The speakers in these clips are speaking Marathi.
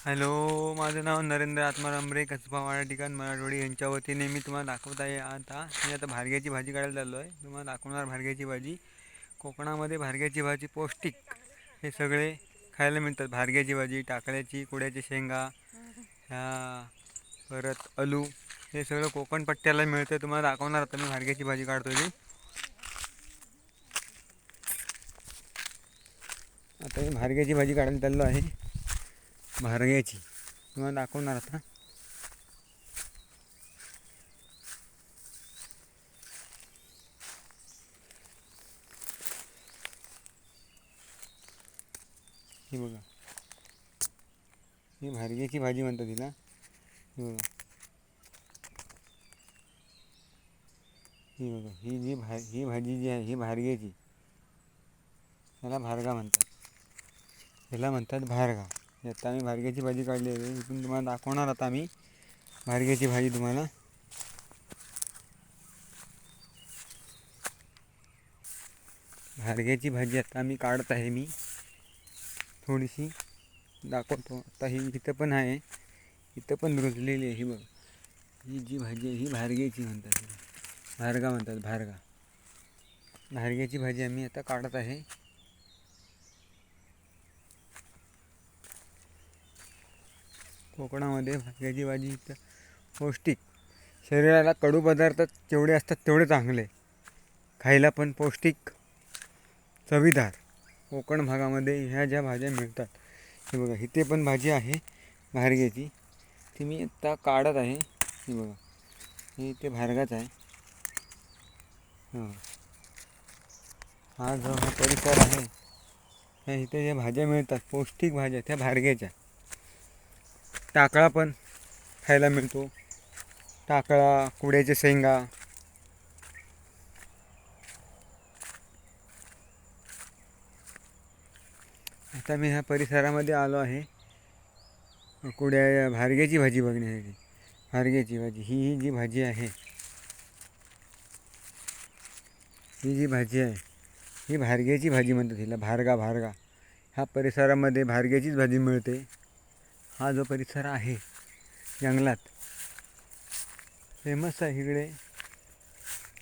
हॅलो माझं नाव नरेंद्र आत्माराम रे कसबा वाडा ठिकाण मराठवाडी. यांच्या वतीने मी तुम्हाला दाखवत आहे आता. मी आता भारग्याची भाजी काढायला चाललो आहे. तुम्हाला दाखवणार भारग्याची भाजी. कोकणामध्ये भारग्याची भाजी पौष्टिक. हे सगळे खायला मिळतात. भारग्याची भाजी टाकळ्याची कुड्याची शेंगा ह्या परत अलू हे सगळं कोकण पट्ट्याला मिळतं तुम्हाला दाखवणार आता मी भारग्याची भाजी काढतो ती आता मी भारग्याची भाजी काढायला चाललो आहे. भारग्याची तुम्हाला दाखवणार आता. ही बघा. ही भारग्याची भाजी म्हणतात तिला हे बघा. ही बघा. ही जी भा ही भाजी जी आहे ही भारग्याची त्याला भारगा म्हणतात. ह्याला म्हणतात भारगा आता आम्ही भारग्याची भाजी काढली आहे. इथून तुम्हाला दाखवणार आता आम्ही भारग्याची भाजी तुम्हाला. भारग्याची भाजी आता आम्ही काढत आहे मी. थोडीशी दाखवतो. आता ही इथं पण आहे. इथं पण रुजलेली आहे. ही बघ. ही जी भाजी आहे ही भारग्याची म्हणतात. भारगा म्हणतात भारगा. भारग्याची भाजी आम्ही आता काढत आहे. कोकणामध्ये भारग्याची भाजी इथं पौष्टिक. शरीराला कडू पदार्थ जेवढे असतात तेवढे चांगले. खायला पण पौष्टिक चवीदार. कोकण भागामध्ये ह्या ज्या भाज्या मिळतात हे बघा इथे पण भाजी आहे भारग्याची. ती मी आता काढत आहे ही बघा. हे इथे भारगाच आहे. हां. हा जो हा परिसर आहे ह्या इथे ज्या भाज्या मिळतात पौष्टिक भाज्या त्या भारग्याच्या. टाकळा पण खायला मिळतो. टाकळा कुड्याच्या शेंगा. आता मी ह्या परिसरामध्ये आलो आहे. कुड्या भारग्याची भाजी बघण्यासाठी. भारग्याची भाजी. ही ही जी भाजी आहे ही जी भाजी आहे ही भारग्याची भाजी म्हणतात हिला. भारगा भारगा. ह्या परिसरामध्ये भारग्याचीच भाजी मिळते. हा जो परिसर आहे जंगलात फेमस आहे इकडे.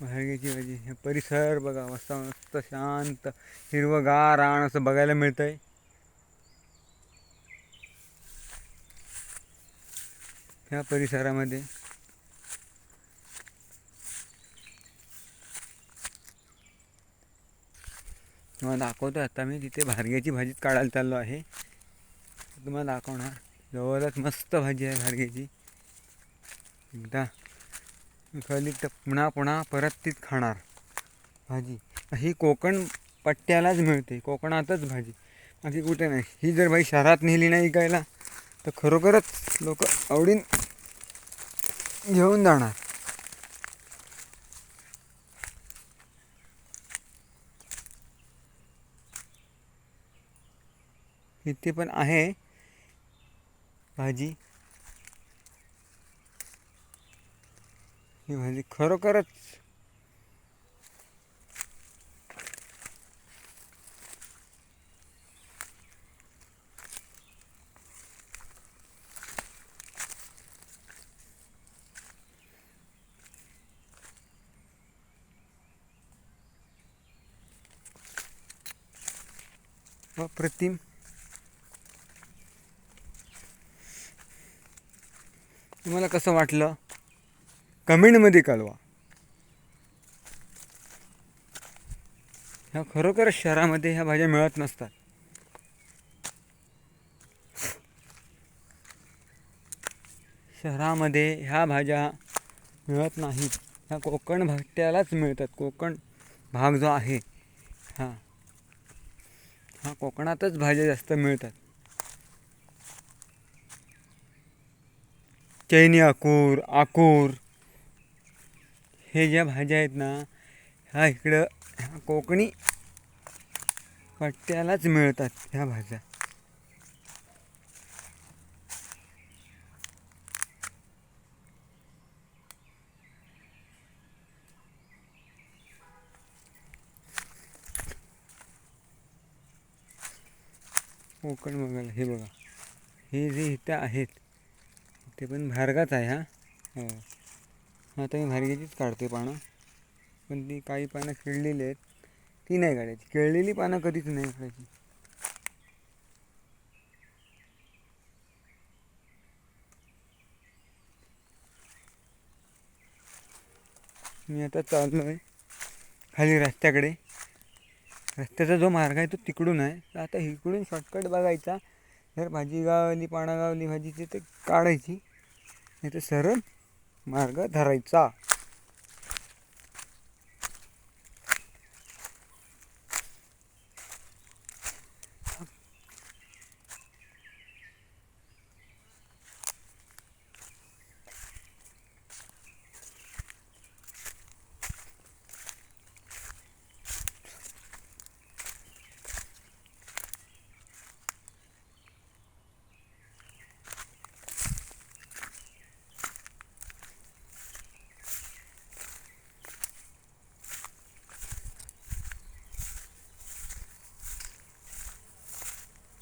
भारग्याची भाजी म्हणजे हे परिसर बघा मस्त मस्त शांत हिरवंगार रान असं बघायला मिळतं आहे ह्या परिसरामध्ये तुम्हाला दाखवतो आता मी तिथे भारग्याची भाजीच काढायला चाललो आहे तुम्हाला दाखवणार. जवळच मस्त भाजी आहे भारग्याची एकदा खाली तर पुन्हा पुन्हा परत तीच खाणार भाजी. ही कोकण पट्ट्यालाच मिळते कोकणातच भाजी. बाकी कुठे नाही. ही जर भाई शहरात नेली नाही इकायला तर खरोखरच लोक आवडीन घेऊन जाणार. इथे पण आहे. भाजी. ही भाजी खरोखरच अप्रतिम तुम्हाला कसं वाटलं? कमेंटमध्ये कळवा. ह्या खरोखर शहरामध्ये ह्या भाज्या मिळत नसतात. शहरामध्ये ह्या भाज्या मिळत नाहीत. ह्या कोकण भाट्यालाच मिळतात. कोकण भाग जो आहे हा हा कोकणातच भाज्या जास्त मिळतात. चैनी आकूर आकूर हे ज्या भाज्या आहेत ना ह्या इकडं ह्या कोकणी पट्ट्यालाच मिळतात ह्या भाज्या. कोकण बघायला हे बघा. हे जे इथं आहेत ते पण भारगाच आहे हा? हो. आता मी भारगेचीच काढते पानं. पण ती काही पानं खेळलेली आहेत. ती नाही काढायची. केळलेली पानं कधीच नाही काढायची. मी आता चाललो आहे खाली रस्त्याकडे. रस्त्याचा जो मार्ग आहे तो तिकडून आहे. तर आता इकडून शॉर्टकट बघायचा. जर भाजी गावली पानं गावली भाजीची तर काढायची. नाही तर सरळ मार्ग धरायचा.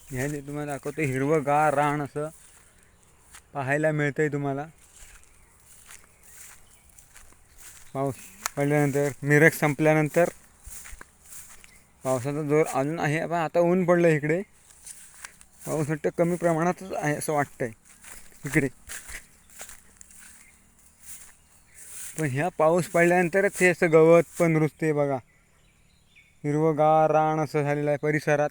ह्याने तुम्हाला दाखवतो हिरवंगार रान असं पाहायला मिळतं आहे तुम्हाला. पाऊस पडल्यानंतर मिरक संपल्यानंतर पावसाचा जोर अजून आहे पण आता ऊन पडलं इकडे. पाऊस वाटतं कमी प्रमाणातच आहे असं वाटतंय इकडे. पण ह्या पाऊस पडल्यानंतरच हे असं गवत पण रुजते बघा. हिरवंगार रान असं झालेलं आहे परिसरात.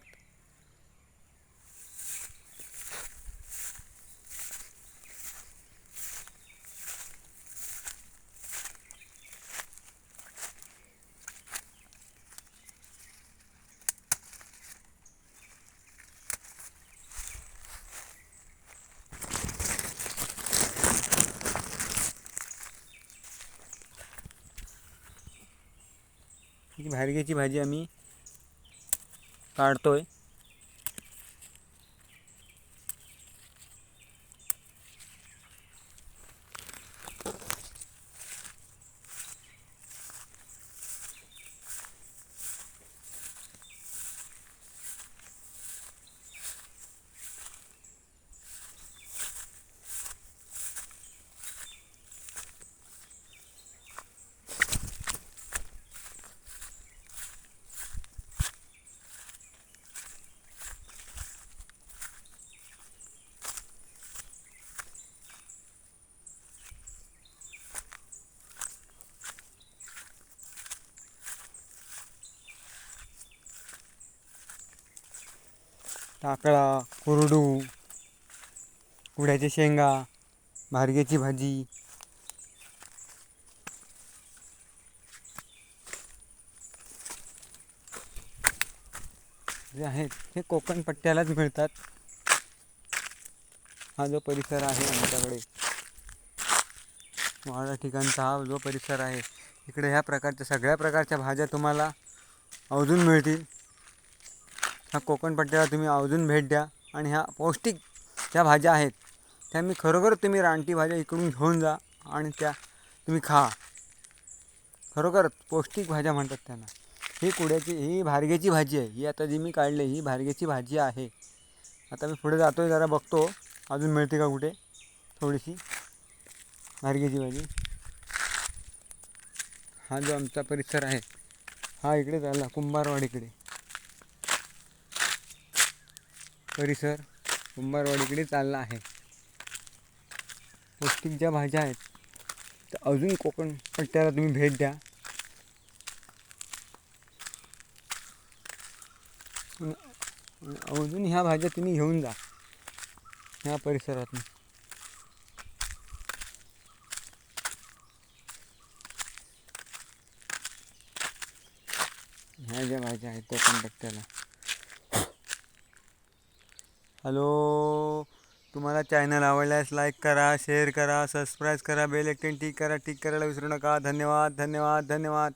ही भारग्याची भाजी आम्ही काढतो आहे टाकळा कुरडू कुड्याच्या शेंगा भारग्याची भाजी. जे आहेत हे कोकण पट्ट्यालाच मिळतात. हा जो परिसर आहे आमच्याकडे. वाडा ठिकाणचा हा जो परिसर आहे इकडे ह्या प्रकारच्या सगळ्या प्रकारच्या भाज्या तुम्हाला अजून मिळतील. ह्या कोकणपट्ट्याला तुम्ही आवर्जून भेट द्या आणि ह्या पौष्टिक ज्या भाज्या आहेत त्या मी खरोखर तुम्ही रानटी भाज्या इकडून घेऊन जा आणि त्या तुम्ही खा. खरोखर पौष्टिक भाज्या म्हणतात त्यांना. ही कुड्याची ही भारग्याची भाजी आहे. ही आता जी मी काढली ही भारग्याची भाजी आहे. आता मी पुढे जातो आहे जरा बघतो. अजून मिळते का कुठे? थोडीशी. भारग्याची भाजी. हा जो आमचा परिसर आहे हा इकडे झाला कुंभारवाडीकडे परिसर कुंभारवाडीकडे चालला आहे. पौष्टिक ज्या भाज्या आहेत. त्या अजून कोकण पट्ट्याला तुम्ही भेट द्या. अजून ह्या भाज्या तुम्ही घेऊन जा. ह्या परिसरातून. ह्या ज्या भाज्या आहेत कोकण पट्ट्याला. हॅलो. तुम्हाला चॅनल आवडल्यास लाईक करा शेअर करा सबस्क्राईब करा बेल एकटेन टिक करा टिक करायला विसरू नका. धन्यवाद धन्यवाद धन्यवाद.